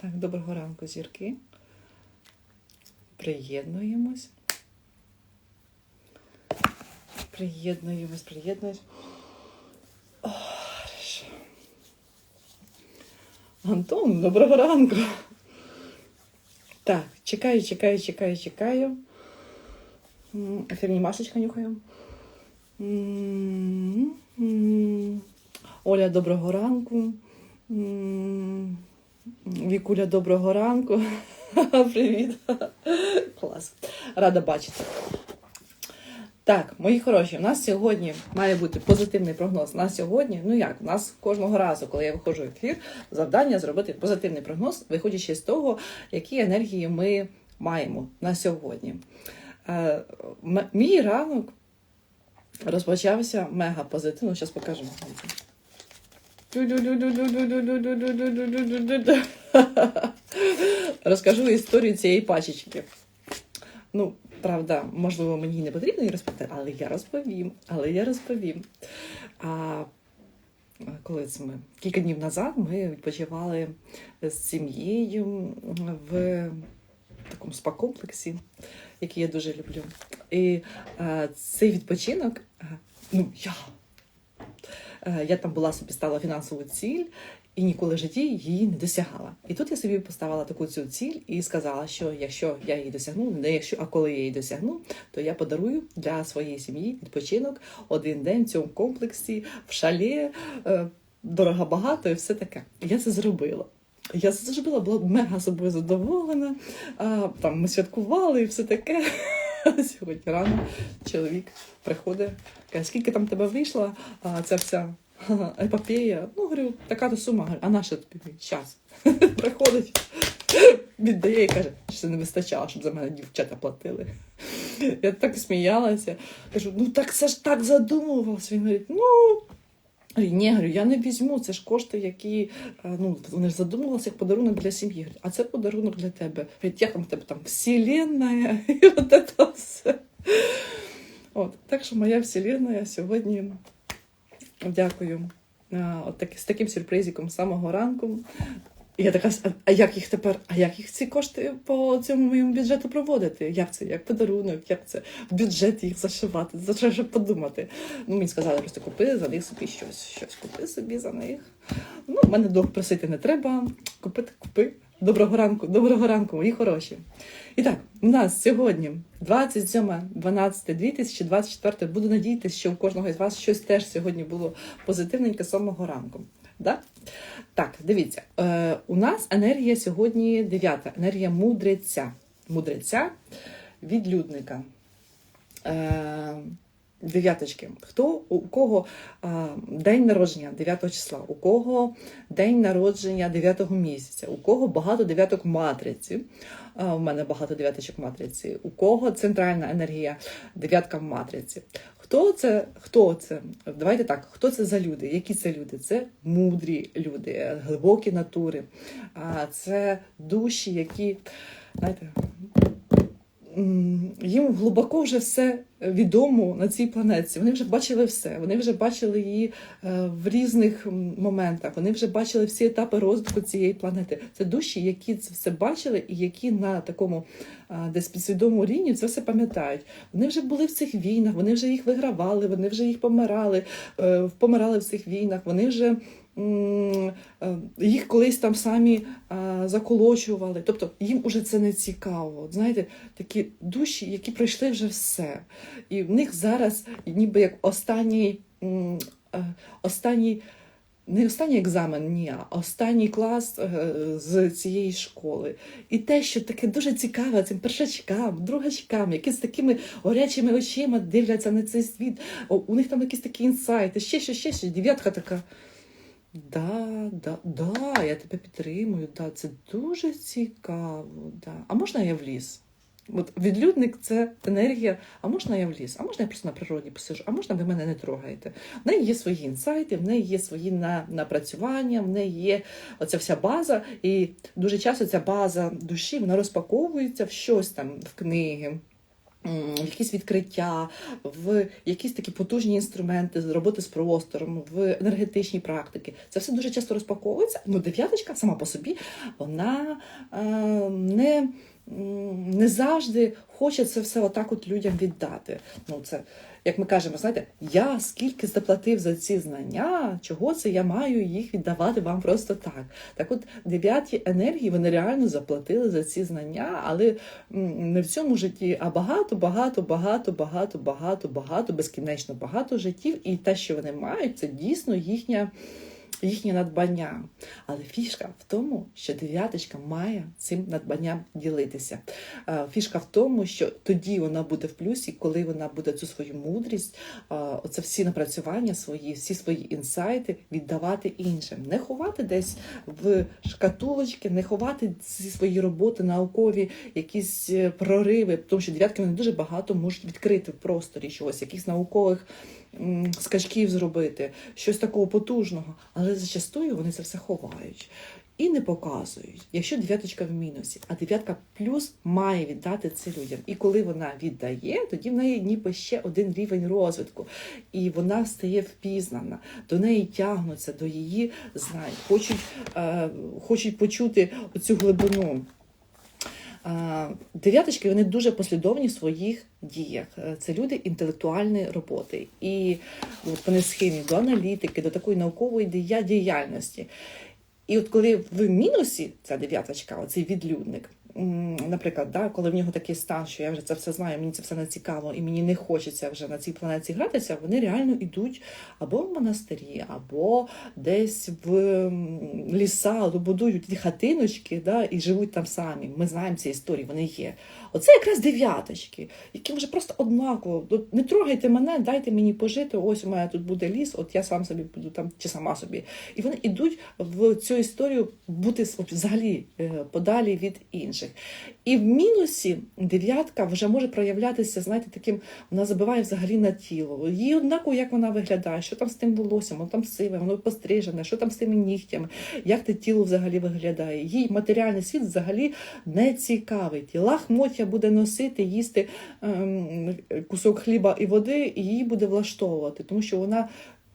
Так, доброго ранку, зірки. Приєднуємось. Приєднуємось, приєднуємось. О. Антон, доброго ранку. Так, чекаю, чекаю, чекаю, чекаю. Ефірні масочка нюхаю. Оля, доброго ранку. Вікуля, доброго ранку. Привіт. Клас. Рада бачити. Так, мої хороші, у нас сьогодні має бути позитивний прогноз. На сьогодні, ну як, у нас кожного разу, коли я виходжу в ефір, завдання зробити позитивний прогноз, виходячи з того, які енергії ми маємо на сьогодні. Е, мій ранок розпочався мега позитивно. Зараз покажу. Розкажу історію цієї пачечки. Ну, правда, можливо, мені не потрібно її розповідати, але я розповім. Але я розповім. А коли це ми? Кілька днів назад ми відпочивали з сім'єю в такому спа-комплексі, який я дуже люблю. І е, цей відпочинок, е, ну я. Е, Я там була собі стала фінансову ціль і ніколи в житті її не досягала. І тут я собі поставила таку цю ціль і сказала, що якщо я її досягну, не якщо, а коли я її досягну, то я подарую для своєї сім'ї відпочинок один день в цьому комплексі, в шалі, е, дорого багато і все таке. Я це зробила. Я це зробила, була мега собою задоволена. А, там ми святкували і все таке. Сьогодні рано чоловік приходить, каже, скільки там тебе вийшла, ця вся епопея. Ну, говорю, така то сума. А наша тобі час. Приходить, віддає і каже, що не вистачало, щоб за мене дівчата платили. Я так сміялася. Кажу, ну так це ж так задумувався. Він говорить, ну. Ні, говорю, я не візьму, це ж кошти, які е, ну, вони ж задумувалися як подарунок для сім'ї. А це подарунок для тебе. Як там тебе там вселенна і от це все. От, так що моя вселенна сьогодні дякую. От так, з таким сюрпризиком з самого ранку. І я така, «А- як їх тепер, а як їх ці кошти по цьому моєму бюджету проводити? Як це? Як подарунок, як це в бюджет їх зашивати? За що ж подумати? Ну, мені сказали, просто купи за них собі щось. Щось купи собі за них. Ну, мене довго просити не треба. Купити, купи. Доброго ранку, доброго ранку, мої хороші. І так, у нас сьогодні 27.12.2024. Буду надіятися, що у кожного із вас щось теж сьогодні було позитивненьке самого ранку. Да? Так, дивіться, е, у нас енергія сьогодні дев'ята, енергія мудреця. Мудреця відлюдника. Е, дев'яточки. Хто у кого е, день народження 9 числа, у кого день народження 9 місяця, у кого багато дев'яток матриці. е, У мене багато дев'яточок матриці, у кого центральна енергія дев'ятка в матриці. Хто це? Хто це? Давайте так, хто це за люди? Які це люди? Це мудрі люди, глибокі натури. А це душі, які, знаєте, їм глибоко вже все відомо на цій планеті. Вони вже бачили все. Вони вже бачили її е, в різних моментах. Вони вже бачили всі етапи розвитку цієї планети. Це душі, які це все бачили, і які на такому десь підсвідомому рівні це все пам'ятають. Вони вже були в цих війнах, вони вже їх вигравали, вони вже їх помирали, е, помирали в цих війнах. Вони вже е, їх колись там самі заколочували. Тобто їм уже це не цікаво. Знаєте, такі душі, які пройшли вже все. І в них зараз ніби як останній, е, останній. Не останній екзамен, ні, а останній клас е, з цієї школи. І те, що таке дуже цікаве цим першачкам, другачкам, які з такими горячими очима дивляться на цей світ. У них там якісь такі інсайти, ще що, ще що. Дев'ятка така. Да, да, да, я тебе підтримую. Да, це дуже цікаво. Да. А можна я в ліс? От відлюдник це енергія, а можна я в ліс, а можна я просто на природі посижу, а можна ви мене не трогаєте. В неї є свої інсайти, в неї є свої напрацювання, в неї є оця вся база, і дуже часто ця база душі вона розпаковується в щось там, в книги, в якісь відкриття, в якісь такі потужні інструменти з роботи з простором, в енергетичні практики. Це все дуже часто розпаковується. Ну, дев'яточка сама по собі, вона е, не, не завжди хоче це все отак от людям віддати. Ну, це, як ми кажемо, знаєте, я скільки заплатив за ці знання, чого це я маю їх віддавати вам просто так. Так от дев'яті енергії вони реально заплатили за ці знання, але не в цьому житті, а багато, багато, багато, багато, багато, багато, безкінечно багато життів. І те, що вони мають, це дійсно їхня. Їхнє надбання. Але фішка в тому, що дев'яточка має цим надбанням ділитися. Е, Фішка в тому, що тоді вона буде в плюсі, коли вона буде цю свою мудрість, е, оце всі напрацювання свої, всі свої інсайти віддавати іншим, не ховати десь в шкатулочки, не ховати ці свої роботи наукові, якісь е, прориви, тому що дев'ятки вони дуже багато можуть відкрити в просторі чогось, якихось наукових скачків зробити, щось такого потужного, але зачастую вони це все ховають. І не показують, якщо дев'яточка в мінусі, а дев'ятка плюс має віддати це людям. І коли вона віддає, тоді в неї ніби ще один рівень розвитку, і вона стає впізнана, до неї тягнуться, до її знань, хочуть, е, хочуть почути оцю глибину. Е, Дев'яточки вони дуже послідовні в своїх діях. Е, Це люди інтелектуальної роботи. І от вони схильні до аналітики, до такої наукової діяльності. І от коли в мінусі ця дев'яточка, оцей відлюдник, наприклад, да, коли в нього такий стан, що я вже це все знаю, мені це все не цікаво, і мені не хочеться вже на цій планеті гратися, вони реально йдуть або в монастирі, або десь в ліса, будують ті хатиночки, да, і живуть там самі. Ми знаємо ці історії, вони є. Оце якраз дев'яточки, які вже просто однаково. Не трогайте мене, дайте мені пожити. Ось у мене тут буде ліс, от я сам собі буду там чи сама собі. І вони йдуть в цю історію бути взагалі е, подалі від інших. І в мінусі дев'ятка вже може проявлятися, знаєте, таким, вона забиває взагалі на тіло. Їй однаково, як вона виглядає, що там з тим волоссям, воно там сиве, воно пострижене, що там з тими нігтями, як те тіло взагалі виглядає. Їй матеріальний світ взагалі не цікавий. Лахмоття буде носити, їсти ем, кусок хліба і води, і її буде влаштовувати, тому що вона.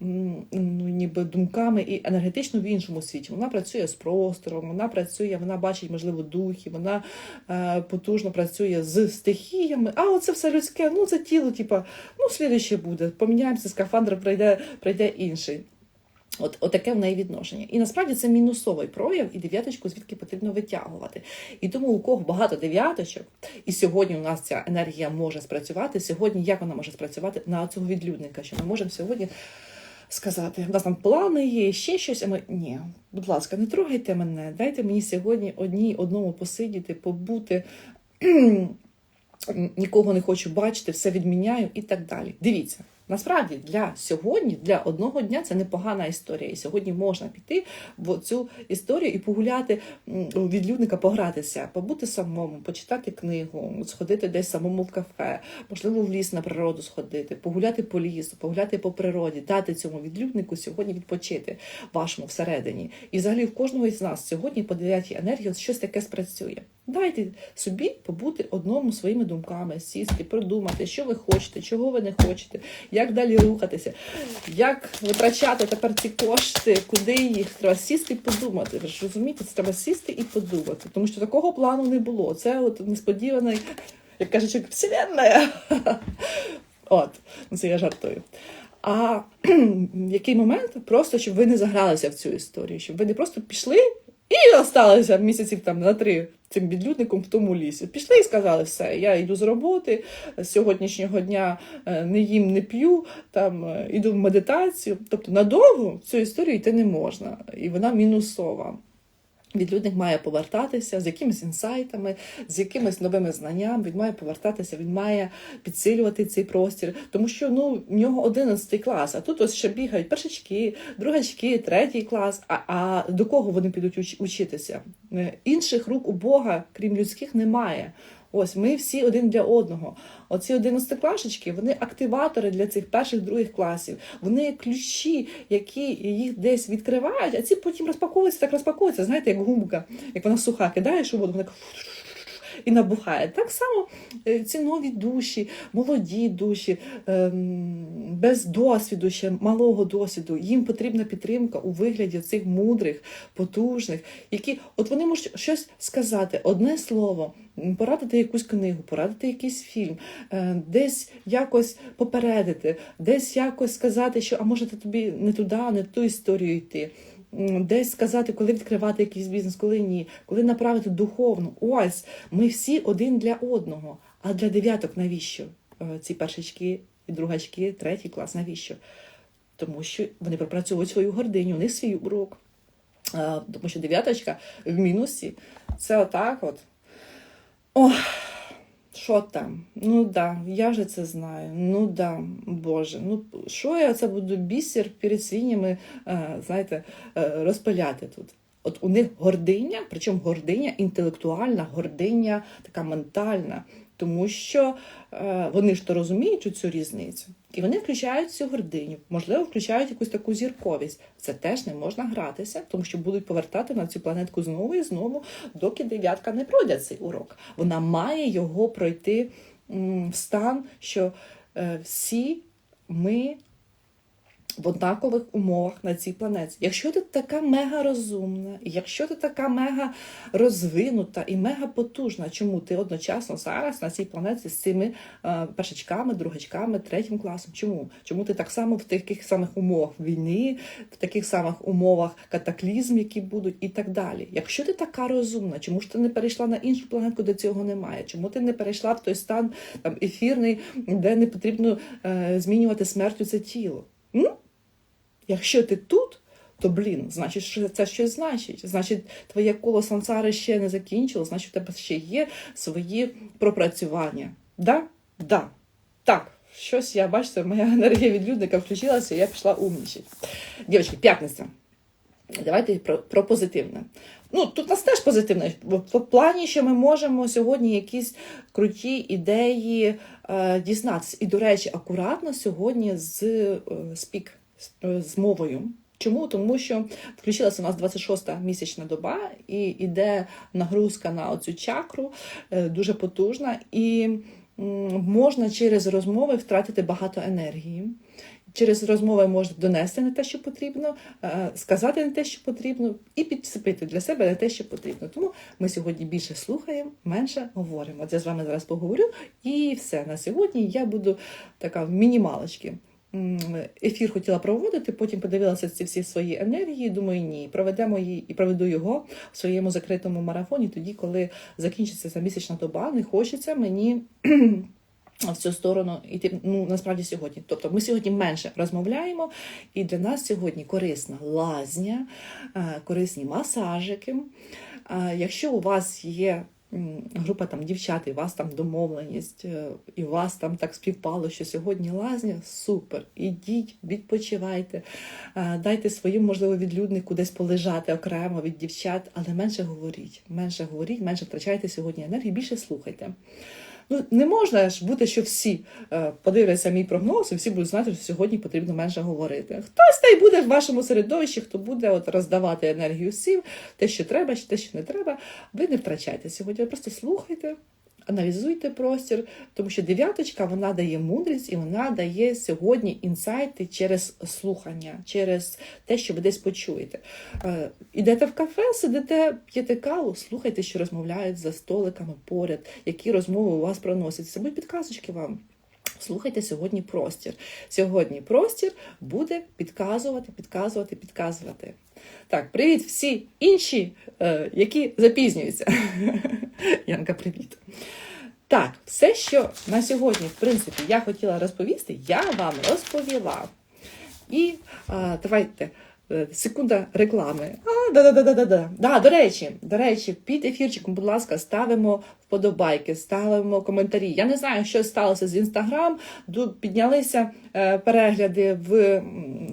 Ну, ніби думками і енергетично в іншому світі. Вона працює з простором, вона працює, вона бачить, можливо, духи, вона е, потужно працює з стихіями. А оце все людське, ну це тіло, типа, ну, слідуще буде. Поміняємося, скафандр прийде, прийде інший. От, от таке в неї відношення. І насправді це мінусовий прояв, і дев'яточку звідки потрібно витягувати. І тому у кого багато дев'яточок, і сьогодні у нас ця енергія може спрацювати. Сьогодні як вона може спрацювати на цього відлюдника? Що ми можемо сьогодні сказати, у нас там плани є, ще щось. А ми ні, будь ласка, не трогайте мене, дайте мені сьогодні одній одному посидіти, побути. Нікого не хочу бачити, все відміняю і так далі. Дивіться, насправді для сьогодні, для одного дня це непогана історія. І сьогодні можна піти в цю історію і погуляти у відлюдника, погратися, побути самому, почитати книгу, сходити десь самому в кафе, можливо, в ліс на природу сходити, погуляти по лісу, погуляти по природі, дати цьому відлюднику сьогодні відпочити вашому всередині. І взагалі в кожного із нас сьогодні по 9 енергії щось таке спрацює. Дайте собі побути одному своїми думками, сісти, продумати, що ви хочете, чого ви не хочете, як далі рухатися, як витрачати тепер ці кошти, куди їх треба сісти і подумати. Ви ж розумієте, це треба сісти і подумати, тому що такого плану не було. Це от несподіваний, як кажуть, вселенная. От, ну це я жартую. А який момент просто, щоб ви не загралися в цю історію, щоб ви не просто пішли і залишилися місяців там на три цим відлюдником в тому лісі. Пішли і сказали, все, я йду з роботи, з сьогоднішнього дня е, не їм, не п'ю, там е, іду в медитацію. Тобто надовго цю історію йти не можна, і вона мінусова. Відлюдник має повертатися з якимись інсайтами, з якимись новими знаннями. Він має повертатися, він має підсилювати цей простір, тому що ну в нього 11 клас, а тут ось ще бігають першачки, другачки, третій клас. А, а до кого вони підуть уч- учитися? Е, Інших рук у Бога, крім людських, немає. Ось ми всі один для одного. Оці одинадцятиклашечки, вони активатори для цих перших других класів. Вони ключі, які їх десь відкривають, а ці потім розпаковуються, так розпаковуються, знаєте, як гумка, як вона суха, кидаєш у воду, вона і набухає. Так само е, ці нові душі, молоді душі, ем, без досвіду, ще малого досвіду. Їм потрібна підтримка у вигляді цих мудрих, потужних, які от вони можуть щось сказати, одне слово, порадити якусь книгу, порадити якийсь фільм, е, десь якось попередити, десь якось сказати, що а може ти тобі не туди, не ту історію йти. Десь сказати, коли відкривати якийсь бізнес, коли ні, коли направити духовно. Ось ми всі один для одного. А для дев'яток навіщо? Е, Ці першачки другачки, третій клас, навіщо? Тому що вони пропрацьовують свою гординю, у них свій урок. Е, Тому що дев'яточка в мінусі це отак от. Ох, що там? Ну да, я вже це знаю. Ну да, Боже. Ну що я це буду бісер перед свинями, е, знаєте, е, розпиляти тут? От у них гординя, причому гординя інтелектуальна, гординя така ментальна, тому що е, вони ж то розуміють цю різницю. І вони включають цю гординю, можливо, включають якусь таку зірковість. Це теж не можна гратися, тому що будуть повертати на цю планетку знову і знову, доки дев'ятка не пройде цей урок. Вона має його пройти в стан, що е, всі ми в однакових умовах на цій планеті. Якщо ти така мега розумна, якщо ти така мега розвинута і мега потужна, чому ти одночасно зараз на цій планеті з цими е, першачками, другачками, третім класом? Чому? Чому ти так само в таких самих умовах війни, в таких самих умовах катаклізм, які будуть, і так далі? Якщо ти така розумна, чому ж ти не перейшла на іншу планету, де цього немає? Чому ти не перейшла в той стан там ефірний, де не потрібно е, змінювати смертю це тіло? М? Якщо ти тут, то блін, значить, що це щось значить. Значить, твоє коло сансари ще не закінчило, значить, у тебе ще є свої пропрацювання. Да? Да. Так, щось я бачите, моя енергія відлюдника включилася, і я пішла умнічати. Дівчатки, п'ятниця. Давайте про, про позитивне. Ну, тут нас теж позитивне. В, плані, що ми можемо сьогодні якісь круті ідеї е, дізнатися. І, до речі, акуратно сьогодні з е, спік, е, з мовою. Чому? Тому що включилася у нас 26-та місячна доба, і йде нагрузка на оцю чакру, е, дуже потужна, і м, можна через розмови втратити багато енергії. Через розмови можна донести не те, що потрібно, е, сказати не те, що потрібно, і підсипити для себе не те, що потрібно. Тому ми сьогодні більше слухаємо, менше говоримо. От я з вами зараз поговорю, і все на сьогодні я буду така в мінімалочки. Ефір хотіла проводити, потім подивилася ці всі свої енергії. Думаю, ні, проведемо її і проведу його в своєму закритому марафоні, тоді, коли закінчиться ця місячна доба, не хочеться мені в цю сторону йти. Ну насправді сьогодні. Тобто ми сьогодні менше розмовляємо, і для нас сьогодні корисна лазня, е, корисні масажики. Е, Якщо у вас є група там дівчат, і у вас там домовленість, е, і у вас там так співпало, що сьогодні лазня, супер. Ідіть, відпочивайте, дайте своєму, можливо, відлюднику десь полежати окремо від дівчат, але менше говоріть, менше говоріть, менше втрачайте сьогодні енергію, більше слухайте. Ну, не можна ж бути, що всі е, подивляться мій прогноз, і всі будуть знати, що сьогодні потрібно менше говорити. Хтось та й буде в вашому середовищі, хто буде от роздавати енергію всім, те, що треба, те, що не треба. Ви не втрачайте сьогодні. Ви просто слухайте, аналізуйте простір, тому що дев'яточка вона дає мудрість і вона дає сьогодні інсайти через слухання, через те, що ви десь почуєте. Е, Ідете в кафе, сидите, п'єте каву, слухайте, що розмовляють за столиками поряд, які розмови у вас проносяться. Це будуть підказочки вам. Слухайте сьогодні простір. Сьогодні простір буде підказувати, підказувати, підказувати. Так, привіт всі інші, е, які запізнюються. Янка, привіт. Так, все, що на сьогодні, в принципі, я хотіла розповісти, я вам розповіла. І а, давайте. е, Секунда реклами. А, да, да, да, да, да. Да, до речі, до речі, під ефірчиком, будь ласка, ставимо вподобайки, ставимо коментарі. Я не знаю, що сталося з інстаграм. Піднялися е, перегляди в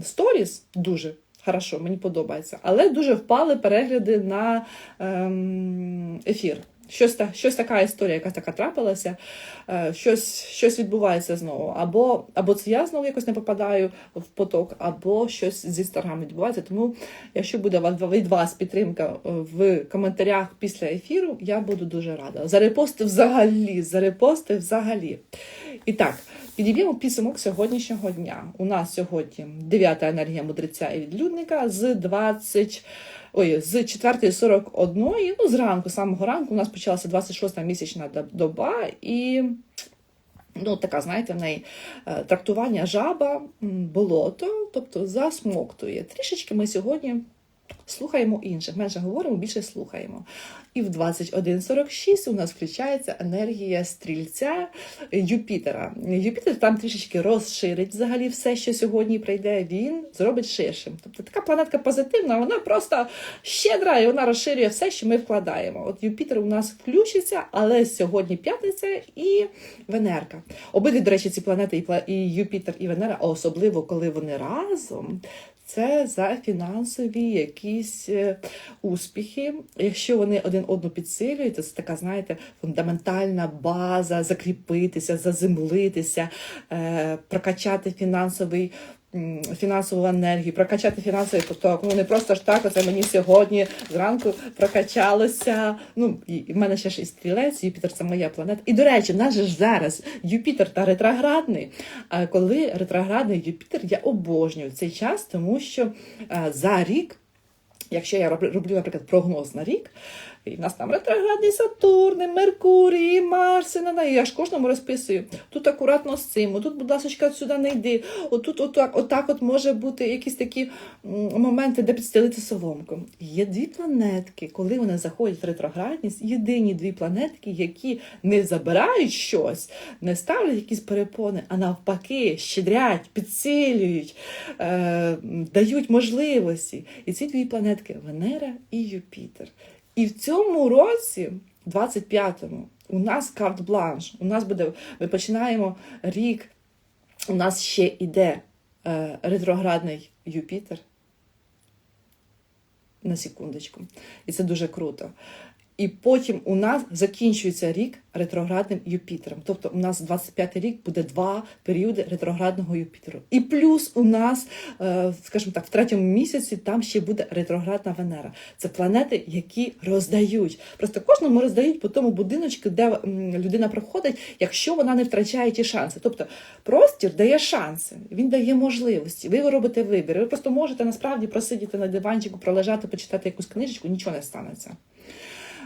сторіс дуже. Хорошо, мені подобається. Але дуже впали перегляди на ем, ефір. Щось, щось така історія, якась така трапилася, е, щось, щось відбувається знову. Або, або це я знову якось не попадаю в поток, або щось зі старгами відбувається. Тому, якщо буде від вас підтримка е, в коментарях після ефіру, я буду дуже рада. За репости взагалі, за репости взагалі. І так, підіб'ємо підсумок сьогоднішнього дня. У нас сьогодні дев'ята енергія мудреця і відлюдника з 20. Ой, з 4.41, ну зранку, самого ранку, у нас почалася 26-та місячна доба, і ну, така, знаєте, в неї е, трактування жаба, болото, тобто засмоктує. Трішечки ми сьогодні слухаємо інших, менше говоримо, більше слухаємо. І в 21.46 у нас включається енергія стрільця Юпітера. Юпітер там трішечки розширить взагалі все, що сьогодні прийде, він зробить ширшим. Тобто така планетка позитивна, вона просто щедра і вона розширює все, що ми вкладаємо. От Юпітер у нас включиться, але сьогодні п'ятниця і Венерка. Обидві, до речі, ці планети, і Юпітер, і Венера, особливо коли вони разом. Це за фінансові якісь е, успіхи. Якщо вони один одну підсилюють, то це така, знаєте, фундаментальна база, закріпитися, заземлитися, е, прокачати фінансовий. Фінансову енергію, прокачати фінансовий поток. Ну не просто ж так, оце мені сьогодні зранку прокачалося. Ну і в мене ще ж і стрілець, Юпітер це моя планета. І до речі, в нас же ж зараз Юпітер та ретроградний. А коли ретроградний Юпітер, я обожнюю цей час, тому що е, за рік, якщо я роблю, наприклад, прогноз на рік, і в нас там ретроградний Сатурн, і Меркурій, і Марс, і на я ж кожному розписую. Тут акуратно з цим, отут, будь ласка, сюди не йди. Отут, отак, отак от може бути якісь такі моменти, де підстелити соломку. Є дві планетки, коли вони заходять в ретроградність, єдині дві планетки, які не забирають щось, не ставлять якісь перепони, а навпаки, щедрять, підсилюють, е, дають можливості. І ці дві планетки Венера і Юпітер. І в цьому році, 25-му, у нас карт-бланш. У нас буде, ми починаємо рік. У нас ще йде е, ретроградний Юпітер. На секундочку. І це дуже круто. І потім у нас закінчується рік ретроградним Юпітером. Тобто у нас 25-й рік буде два періоди ретроградного Юпітеру. І плюс у нас, е, скажімо так, в третьому місяці там ще буде ретроградна Венера. Це планети, які роздають. Просто кожному роздають по тому будиночку, де людина проходить, якщо вона не втрачає ті шанси. Тобто простір дає шанси, він дає можливості. Ви робите вибір. Ви просто можете насправді просидіти на диванчику, пролежати, почитати якусь книжечку, нічого не станеться.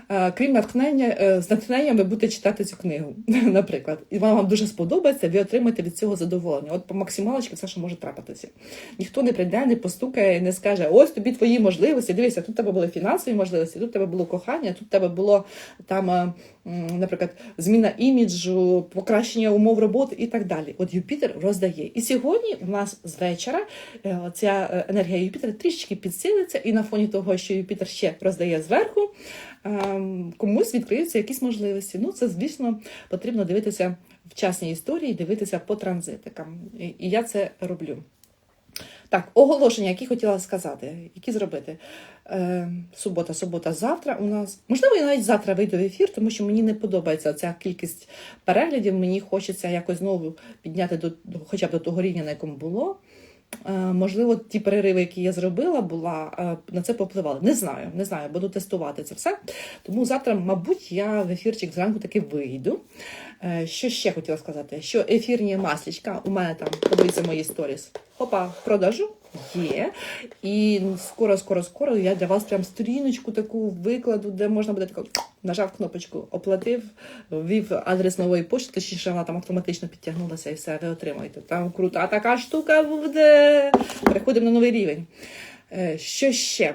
Е, Крім натхнення, е, з натхненнями будете читати цю книгу, наприклад, і вона вам дуже сподобається, ви отримаєте від цього задоволення. От по максималочці все, що може трапитися. Ніхто не прийде, не постукає, не скаже: ось тобі твої можливості. Дивися, тут тебе були фінансові можливості, тут тебе було кохання, тут тебе було там, е, наприклад, зміна іміджу, покращення умов роботи і так далі. От Юпітер роздає. І сьогодні в нас з вечора е, ця е, енергія Юпітера трішечки підсилиться, і на фоні того, що Юпітер ще роздає зверху ем, комусь відкриються якісь можливості. Ну, це, звісно, потрібно дивитися в частній історії, дивитися по транзитикам. І я це роблю. Так, оголошення, які хотіла сказати, які зробити. Е, субота, субота, завтра у нас. Можливо, я навіть завтра вийду в ефір, тому що мені не подобається ця кількість переглядів. Мені хочеться якось знову підняти до хоча б до того рівня, на якому було. Е, Можливо, ті перериви, які я зробила, була е, на це попливали. Не знаю, не знаю, буду тестувати це все. Тому завтра, мабуть, я в ефірчик зранку таки вийду. Е, Що ще хотіла сказати? Що ефірні маслічка у мене там, подивіться мої сторіс. Хопа, продажу є. І скоро, скоро, скоро я для вас прям сторіночку таку викладу, де можна буде таку, нажав кнопочку, оплатив, ввів адрес нової пошти, точніше вона там автоматично підтягнулася і все, ви отримаєте. Там крута така штука буде. Переходимо на новий рівень. Е, Що ще?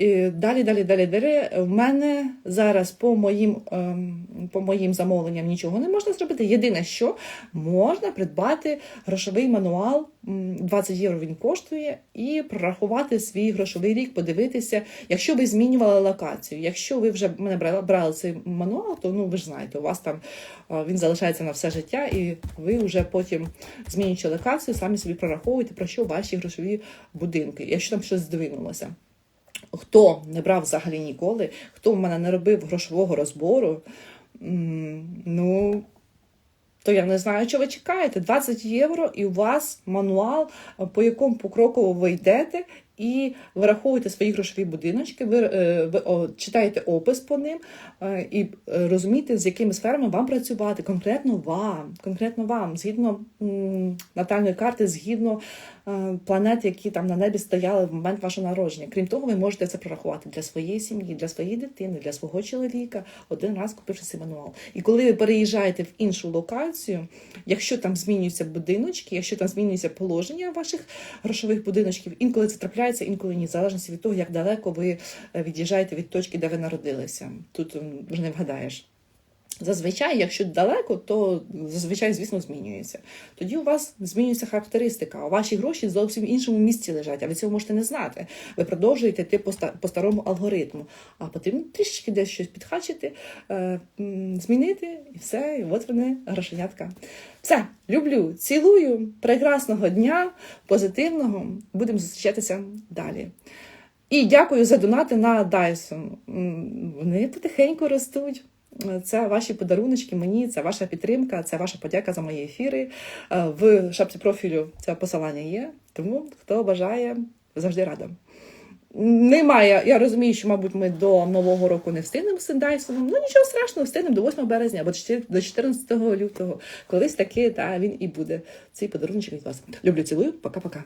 Далі, далі, далі, далі. В мене зараз по моїм, ем, по моїм замовленням нічого не можна зробити. Єдине, що можна придбати грошовий мануал, м, 20 євро він коштує, і прорахувати свій грошовий рік, подивитися, якщо ви змінювали локацію. Якщо ви вже мене брали, брали цей мануал, то ну ви ж знаєте, у вас там е, він залишається на все життя, і ви вже потім змінюючи локацію, самі собі прораховуєте, про що ваші грошові будинки, якщо там щось здвинулося. Хто не брав взагалі ніколи, хто в мене не робив грошового розбору, ну, то я не знаю, що ви чекаєте. 20 євро, і у вас мануал, е, по якому покроково ви йдете, і вираховуєте свої грошові будиночки, ви, е, ви о, читаєте опис по ним е, і розумієте, з якими сферами вам працювати, конкретно вам, конкретно вам, згідно натальної карти, згідно планет, які там на небі стояли в момент вашого народження. Крім того, ви можете це прорахувати для своєї сім'ї, для своєї дитини, для свого чоловіка, один раз купивши цей мануал. І коли ви переїжджаєте в іншу локацію, якщо там змінюються будиночки, якщо там змінюється положення ваших грошових будиночків, інколи це трапляється, інколи ні, в залежності від того, як далеко ви е, від'їжджаєте від точки, де ви народилися. Тут вже не вгадаєш. Зазвичай, якщо далеко, то зазвичай, звісно, змінюється. Тоді у вас змінюється характеристика, ваші гроші в зовсім іншому місці лежать, а ви цього можете не знати. Ви продовжуєте йти по старому алгоритму, а потрібно трішечки десь щось підхачити, е, змінити, і все, і от вони грошенятка. Все, люблю, цілую, прекрасного дня, позитивного. Будемо зустрічатися далі. І дякую за донати на Dyson. Вони потихеньку ростуть. Це ваші подаруночки мені, це ваша підтримка, це ваша подяка за мої ефіри. Е, В шапці профілю це посилання є. Тому хто бажає, завжди рада. Немає, я розумію, що, мабуть, ми до Нового року не встигнемо з Дайсоном. Ну нічого страшного, встигнемо до 8 березня або до 14 лютого. Колись таки, та він і буде. Цей подарунок від вас. Люблю, цілую, пока-пока.